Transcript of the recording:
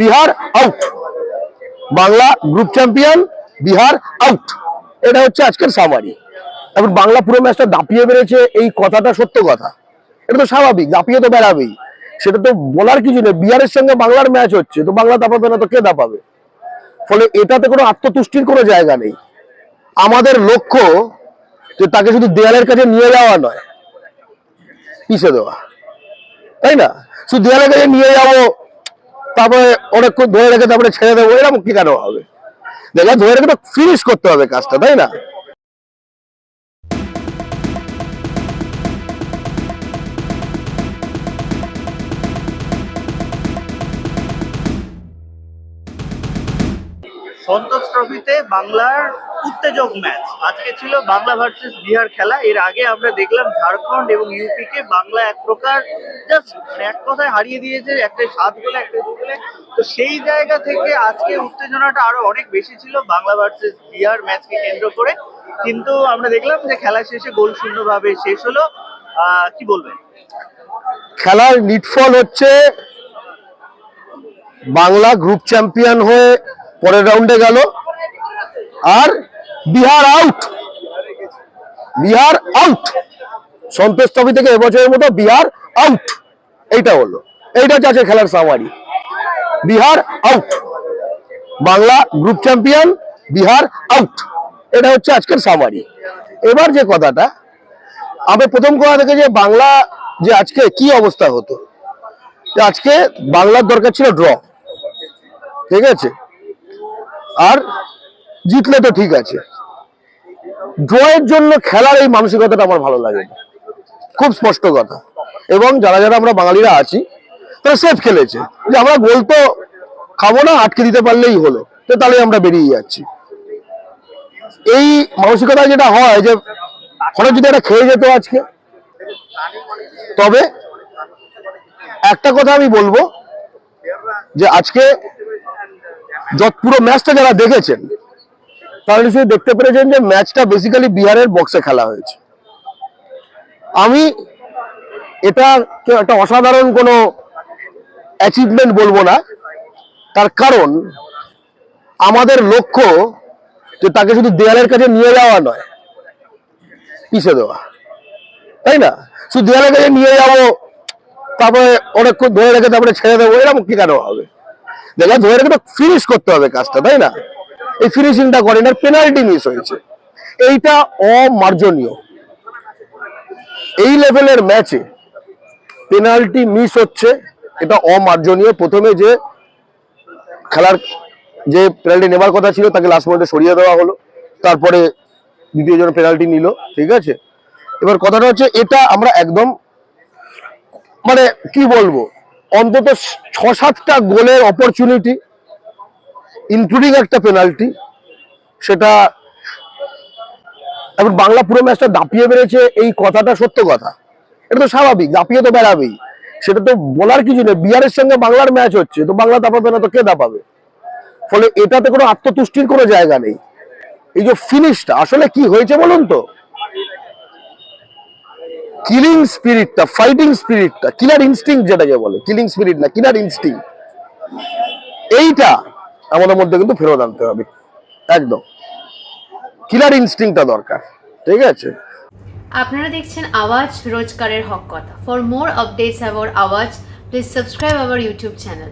Bihar out Bangla group champion Bihar out এটা হচ্ছে আজকের সামারি এখন বাংলা পুরো ম্যাচটা দাপিয়ে বেড়েছে, এই কথাটা সত্য কথা। এটা তো স্বাভাবিক, দাপিয়ে তো বেড়াবেই। সেটা তো বলার কিছু নেই। বিহারের সঙ্গে বাংলার ম্যাচ হচ্ছে, তো বাংলা দাপাবে না, তো কে দাপাবে? ফলে এটাতে কোনো আত্মতুষ্টির কোনো জায়গা নেই। আমাদের লক্ষ্য যে তাকে শুধু দেয়ালের কাছে নিয়ে যাওয়া নয় পিছে দেওয়া। তাই না? শুধু দেয়ালের কাছে নিয়ে যাব তারপরে অনেকক্ষণ ধরে রেখে তারপরে ছেড়ে দেবো, এরকম কি কেন হবে? দেখা ধরে রেখে তো ফিনিশ করতে হবে কাজটা, তাই না? সন্তোষ ট্রফিতে বাংলার উত্তেজক ম্যাচ আজকে ছিল বাংলা ভার্সেস বিহার খেলা। এর আগে আমরা দেখলাম ঝাড়খণ্ড এবং ইউপি কে বাংলা এক প্রকার জাস্ট এক কথায় হারিয়ে দিয়েছে, একটা সাত গোলে, একটা দু গোলে। তো সেই জায়গা থেকে আজকে উত্তেজনাটা আরও অনেক বেশি ছিল বাংলা ভার্সেস বিহার ম্যাচকে কেন্দ্র করে। কিন্তু আমরা দেখলাম যে খেলা শেষে গোল শূন্য ভাবে শেষ হলো। কি বলবেন? খেলার নিটফল হচ্ছে বাংলা গ্রুপ চ্যাম্পিয়ন হয়ে পরের রাউন্ডে গেল। আর Bihar out Bihar out Santosh trophy থেকে এবছরের মতো বিহার আউট এইটা হলো। এইটা হচ্ছে আজকে খেলার summary Bihar out Bangla group champion Bihar out এটা হচ্ছে আজকের সামারি এবার যে কথাটা, আমি প্রথম কথা থেকে যে বাংলা যে আজকে কি অবস্থা হতো আজকে বাংলার দরকার ছিল ড্র ঠিক আছে? আর জিতলে তো ঠিক আছে। ড্রয়ের জন্য খেলার এই মানসিকতাটা আমার ভালো লাগে খুব স্পষ্ট কথা। এবং যারা যারা আমরা বাঙালিরা আছি, তারা সেফ খেলেছে। যে আমরা গোল তো খাব না, আটকে দিতে পারলেই হলো। তো তাহলে আমরা বেরিয়ে যাচ্ছি। এই মানসিকতা যেটা হয় যে, হঠাৎ যদি এটা খেয়ে যেত আজকে, তবে একটা কথা আমি বলব যে আজকে যত পুরো ম্যাচটা যারা দেখেছেন, তারা নিশ্চয়ই দেখতে পেরেছেন যে ম্যাচটা বেসিক্যালি বিহারের বক্সে খেলা হয়েছে। আমি এটা একটা অসাধারণ কোনো অ্যাচিভমেন্ট বলব না। তার কারণ, আমাদের লক্ষ্য যে তাকে শুধু দেয়ালের কাছে নিয়ে যাওয়া নয়, পিছে দেওয়া। তাই না? শুধু দেয়ালের কাছে নিয়ে যাব, তারপরে অনেকক্ষণ ধরে রেখে তারপরে ছেড়ে দেবো, এরকম কি কেন হবে? দেখা ধরে রেখে ফিনিশ করতে হবে কাজটা, তাই না? এই ফিনিশিংটা করেন, আর পেনাল্টি মিস হয়েছে। এইটা অমার্জনীয়। এই লেভেলের ম্যাচে পেনাল্টি মিস হচ্ছে, এটা অমার্জনীয়। প্রথমে যে খেলার যে পেনাল্টি নেবার কথা ছিল, তাকে লাস্ট মোমেন্টে সরিয়ে দেওয়া হলো। তারপরে দ্বিতীয় জন পেনাল্টি নিল, ঠিক আছে? এবার কথাটা হচ্ছে, এটা আমরা একদম মানে কি বলব? অন্তত ছ সাতটা গোলের অপরচুনিটি ইনক্লুডিং একটা পেনাল্টি সেটা এখন বাংলা পুরো ম্যাচটা দাপিয়ে বেড়েছে এই কথাটা সত্য কথা। এটা তো স্বাভাবিক, দাপিয়ে তো বেড়াবেই। সেটা তো বলার কিছু নেই। বিহারের সঙ্গে বাংলার ম্যাচ হচ্ছে, তো বাংলা দাপাবে না তো কে দাপাবে? ফলে এটাতে কোনো আত্মতুষ্টির কোনো জায়গা নেই। এই যে ফিনিশটা আসলে কি হয়েছে বলুন তো? কিলিং স্পিরিটটা ফাইটিং স্পিরিটটা কিলার ইনস্টিং যেটাকে বলে কিলিং স্পিরিট না কিলার ইনস্টিং এইটা আমাদের মধ্যে কিন্তু ফেরত আনতে হবে, একদম। কিলার ইনস্টিংটা দরকার, ঠিক আছে? আপনারা দেখছেন আওয়াজ রোজকারের হক কথা। For more updates about Awaaz please subscribe our YouTube channel